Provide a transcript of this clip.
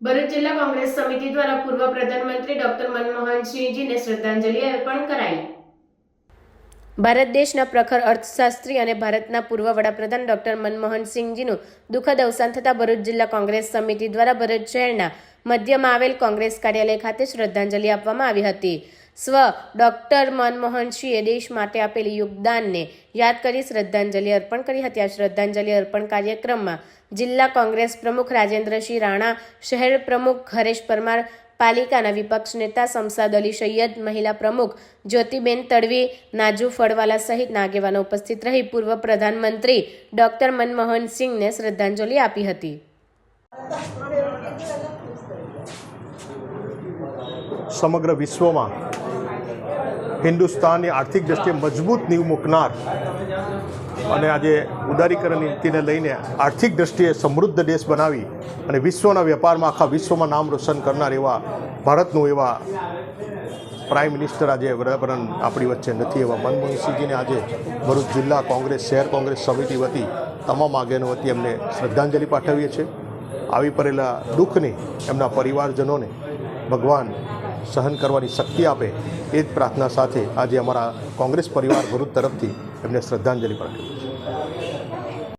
ભરૂચ જિલ્લા કોંગ્રેસ સમિતિ દ્વારા પૂર્વ પ્રધાનમંત્રી ડોક્ટર મનમોહનસિંહજીને શ્રદ્ધાંજલિ અર્પણ કરાઈ. ભારત દેશના પ્રખર અર્થશાસ્ત્રી અને ભારતના પૂર્વ વડાપ્રધાન ડોક્ટર મનમોહન સિંહજીનું દુઃખદ અવસાન થતાં ભરૂચ જિલ્લા કોંગ્રેસ સમિતિ દ્વારા ભરૂચ શહેરના મધ્યમાં આવેલ કોંગ્રેસ કાર્યાલય ખાતે શ્રદ્ધાંજલિ આપવામાં આવી હતી. સ્વ ડૉક્ટર મનમોહનસિંહે દેશ માટે આપેલી યોગદાનને યાદ કરી શ્રદ્ધાંજલિ અર્પણ કરી. હતી આ શ્રદ્ધાંજલિ અર્પણ કાર્યક્રમમાં જિલ્લા કોંગ્રેસ પ્રમુખ રાજેન્દ્રસિંહ રાણા, શહેર પ્રમુખ હરેશ પરમાર, પાલિકાના વિપક્ષ નેતા સમસાદ અલી સૈયદ, મહિલા પ્રમુખ જ્યોતિબેન તડવી, નાજુ ફળવાલા સહિત આગેવાનો ઉપસ્થિત રહી પૂર્વ પ્રધાનમંત્રી ડોક્ટર મનમોહન સિંહને શ્રદ્ધાંજલિ આપી હતી. સમગ્ર વિશ્વમાં હિન્દુસ્તાનની આર્થિક દ્રષ્ટિએ મજબૂત નીવ મૂકનાર અને આજે ઉદારીકરણ નીતિને લઈને આર્થિક દ્રષ્ટિએ સમૃદ્ધ દેશ બનાવી અને વિશ્વના વેપારમાં આખા વિશ્વમાં નામ રોશન કરનાર એવા ભારતનું એવા પ્રાઇમ મિનિસ્ટર આજે વડાપ્રધાન આપણી વચ્ચે નથી, એવા મનમોહનસિંહજીને આજે ભરૂચ જિલ્લા કોંગ્રેસ, શહેર કોંગ્રેસ સમિતિ વતી તમામ આગેવાનો વતી એમને શ્રદ્ધાંજલિ પાઠવીએ છીએ. આવી પડેલા દુઃખને એમના પરિવારજનોને ભગવાન સહન કરવાની શક્તિ આપે એ જ પ્રાર્થના સાથે આજે અમારા કોંગ્રેસ પરિવાર ભરૂચ તરફથી એમને શ્રદ્ધાંજલિ પાઠવી છીએ